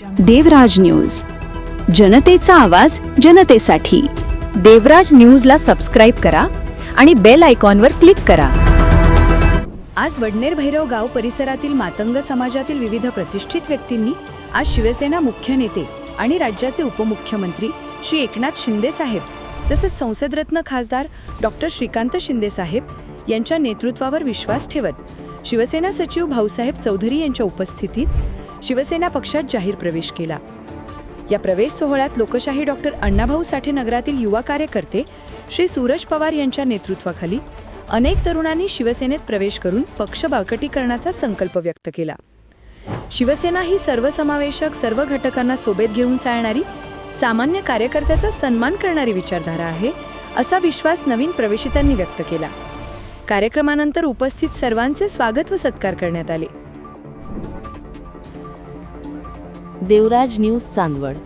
देवराज news. जनतेचा आवाज जनतेसाठी. देवराज न्यूजला सबस्क्राईब करा आणि बेल आयकॉनवर क्लिक करा. आज वडनेर भैरव गाव परिसरातील मातंग समाजातील विविध प्रतिष्ठित व्यक्तींनी आज शिवसेना मुख्य नेते आणि राज्याचे उपमुख्यमंत्री श्री एकनाथ शिंदे साहेब तसेच संसदरत्न खासदार डॉक्टर श्रीकांत शिंदे साहेब यांच्या नेतृत्वावर विश्वास ठेवत शिवसेना सचिव भाऊसाहेब चौधरी यांच्या उपस्थितीत शिवसेना पक्षात जाहीर प्रवेश केला. या प्रवेश सोहळ्यात लोकशाही डॉक्टर अण्णाभाऊ साठे नगरातील युवा कार्यकर्ते श्री सूरज पवार यांच्या नेतृत्वाखाली अनेक तरुणांनी शिवसेनेत प्रवेश करून पक्ष बळकटीकरणाचा संकल्प व्यक्त केला. शिवसेना ही सर्वसमावेशक सर्व घटकांना सोबत घेऊन चालणारी सामान्य कार्यकर्त्याचा सन्मान करणारी विचारधारा आहे असा विश्वास नवीन प्रवेशितांनी व्यक्त केला. कार्यक्रमानंतर उपस्थित सर्वांचे स्वागत व सत्कार करण्यात आले. देवराज न्यूज चांदवड.